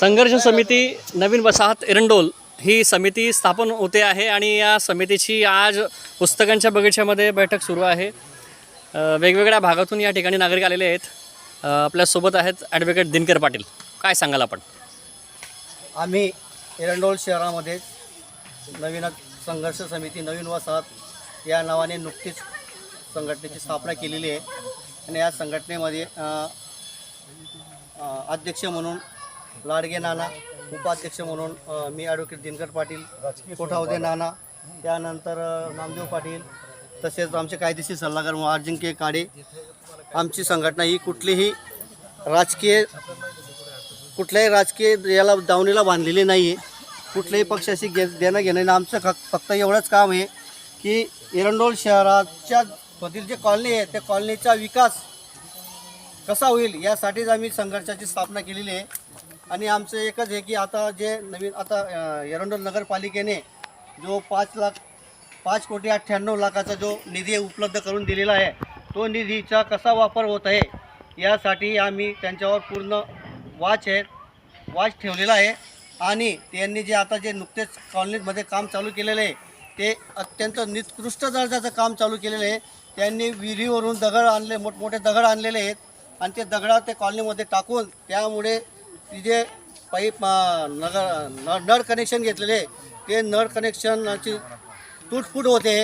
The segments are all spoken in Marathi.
संघर्ष समिती नवीन वसाहत एरंडोल ही समिती स्थापन होते आहे आणि या समितीची आज पुस्तकांच्या बगीच्यामध्ये बैठक सुरू आहे. वेगवेगळ्या भागातून या ठिकाणी नागरिक आलेले आहेत. आपल्यासोबत आहेत ॲडव्होकेट दिनकर पाटील. काय सांगाल आपण? आम्ही एरंडोल शहरामध्ये नवीन संघर्ष समिती नवीन वसाहत या नावाने नुकतीच संघटनेची स्थापना केलेली आहे. आणि या संघटनेमध्ये अध्यक्ष म्हणून लाडगे नाना उपाध्यक्ष म्हणून मी ॲडव्होकेट दिनकर पाटील कोठावदे नाना त्यानंतर नामदेव पाटील तसेच आमचे कायदेशीर सल्लागार अजिंक्य काडे. आमची संघटना ही कुठलीही राजकीय कुठल्याही राजकीय याला दावणीला बांधलेली नाही आहे कुठल्याही पक्षाशी घे देणं घेणं आमचं फ फक्त एवढंच काम आहे की एरंडोल शहराच्या मधील जे कॉलनी आहे त्या कॉलनीचा विकास कसा होईल यासाठीच आम्ही संघर्षाची स्थापना केलेली आहे. आणि आमचं एकच आहे की आता जे नवीन आता एरंडोल नगरपालिकेने जो पाच लाख पाच कोटी अठ्ठ्याण्णव लाखाचा जो निधी उपलब्ध करून दिलेला आहे तो निधीचा कसा वापर होत आहे यासाठी आम्ही त्यांच्यावर पूर्ण वाच आहे वाच ठेवलेला आहे. आणि त्यांनी जे आता जे नुकतेच कॉलनीमध्ये काम चालू केलेलं आहे ते अत्यंत निकृष्ट दर्जाचं काम चालू केलेलं आहे. त्यांनी विहिरीवरून दगड आणले मोठमोठे दगड आणलेले आहेत. आणि ते दगडा ते कॉलनीमध्ये टाकून त्यामुळे तिथे पाईप नगर न नळ कनेक्शन घेतलेले. ते नळ कनेक्शनची तुटफूट होते.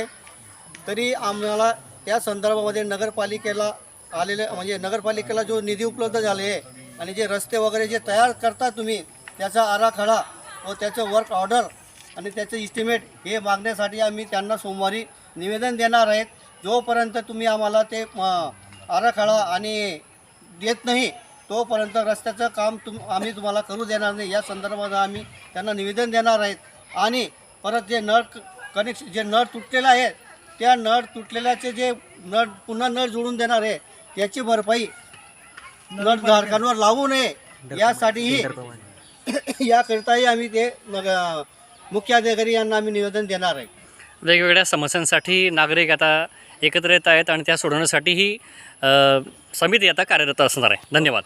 तरी आम्हाला त्या संदर्भामध्ये नगरपालिकेला आलेले म्हणजे नगरपालिकेला जो निधी उपलब्ध झाले आहे आणि जे रस्ते वगैरे जे तयार करता तुम्ही त्याचा आराखडा व त्याचं वर्क ऑर्डर आणि त्याचं इस्टिमेट हे मागण्यासाठी आम्ही त्यांना सोमवारी निवेदन देणार आहेत. जोपर्यंत तुम्ही आम्हाला ते आराखडा आणि देत नाही तोपर्यंत रस्त्याचं काम तुम आम्ही तुम्हाला करू देणार नाही. या संदर्भात आम्ही त्यांना निवेदन देणार आहेत. आणि परत जे नळ कनेक्शन जे नळ तुटलेलं आहे त्या नळ तुटलेल्याचे जे नळ पुन्हा नळ जोडून देणार आहे त्याची भरपाई नळधारकांवर लावू नये. यासाठीही याकरिताही आम्ही ते नग- मुख्याधिकारी यांना आम्ही निवेदन देणार आहे. वेगवेगळ्या समस्यांसाठी नागरिक आता एकत्र येत आहेत आणि त्या सोडवण्यासाठीही समिती आता कार्यरत असणार आहे. धन्यवाद.